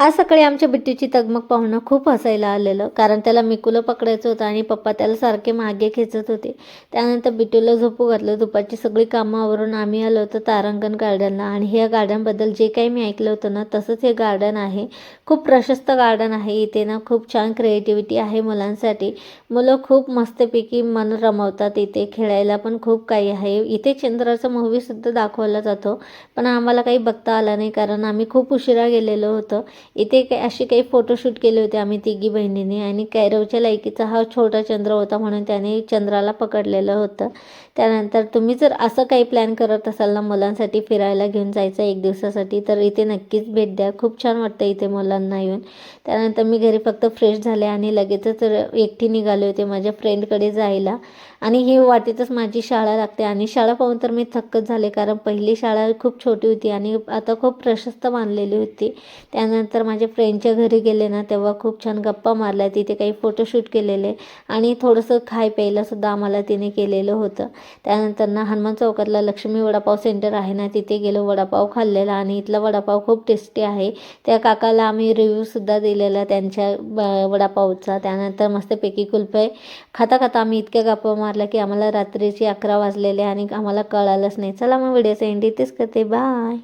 आज सकाळी आमच्या बिट्टूची तगमग पाहुणं खूप हसायला आलेलं कारण त्याला मिकूला पकडायचं होतं आणि पप्पा त्याला सारखे मागे खेचत होते. त्यानंतर बिट्टूला झोपू घातलं दुपारची सगळी कामावरून आम्ही आलो होतो तारांगण गार्डनला आणि ह्या गार्डनबद्दल जे काही मी ऐकलं होतं ना तसंच हे गार्डन आहे. खूप प्रशस्त गार्डन आहे इथे ना खूप छान क्रिएटिव्हिटी आहे मुलांसाठी. मुलं खूप मस्तपैकी मन रमवतात इथे खेळायला पण खूप काही आहे. इथे चंद्राचा मूवीसुद्धा दाखवला जातो पण आम्हाला काही बघता आला नाही कारण आम्ही खूप उशिरा गेलेलो होतो. इथे काही असे काही फोटोशूट केले होते आम्ही तिघी बहिणीने. आणि कैरवच्या लायकीचा हा छोटा चंद्र होता म्हणून त्याने चंद्राला पकडलेलं होतं. त्यानंतर तुम्ही जर असं काही प्लॅन करत असाल ना मुलांसाठी फिरायला घेऊन जायचं एक दिवसासाठी तर इथे नक्कीच भेट द्या. खूप छान वाटतं इथे मुलांना येऊन. त्यानंतर मी घरी फक्त फ्रेश झाले आणि लगेचच एकटी निघाले होते माझ्या फ्रेंडकडे जायला. आणि ही वाटेतच माझी शाळा लागते आणि शाळा पाहून तर मी थक्कच झाले कारण पहिली शाळा खूप छोटी होती आणि आता खूप प्रशस्त मानलेली होती. त्यानंतर माझ्या फ्रेंडच्या घरी गेले ना तेव्हा खूप छान गप्पा मारल्या. तिथे काही फोटोशूट केलेले आणि थोडंसं खाय प्यायलासुद्धा आम्हाला तिने केलेलं होतं. त्यानंतर ना हनुमान चौकातला लक्ष्मी वडापाव सेंटर आहे ना तिथे गेलो वडापाव खाल्लेला आणि इथला वडापाव खूप टेस्टी आहे. त्या काकाला आम्ही रिव्ह्यूसुद्धा दिलेला त्यांच्या ब वडापावचा. त्यानंतर मस्तपैकी कुल्फे खाता खाता आम्ही इतक्या गप्पा मारल्या की आम्हाला रात्रीची अकरा वाजलेले आणि आम्हाला कळालंच नाही. चला मग व्हिडिओचा एंड इथेच करते. बाय